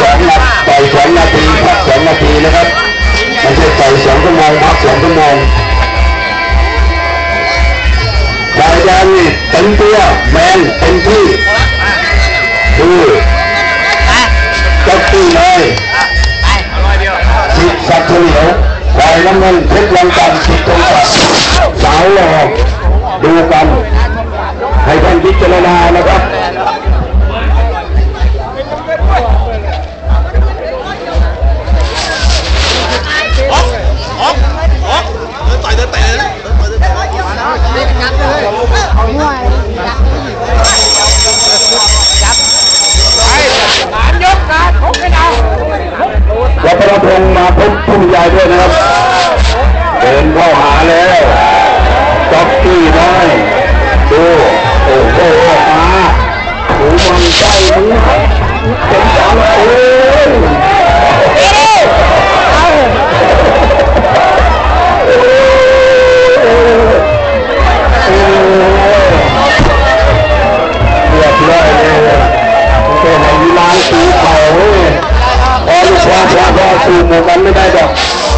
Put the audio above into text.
สองนาทีต่อยสองนาทีพักสองนาทีนะครับไม่ใช่ต่อยสองชั่วโมงพักสองชั่วโมงฝ่ายแดงนี่เต็มตัวแมนเต็มที่ดูจับตีเลยสิทธิ์สัตว์เฉลียวฝ่ายน้ำเงินเพชรวังจันทร์สิทธิ์ตรงกับ พงศ์มาพบผู้ใหญ่ด้วยนะครับ ยพอลูก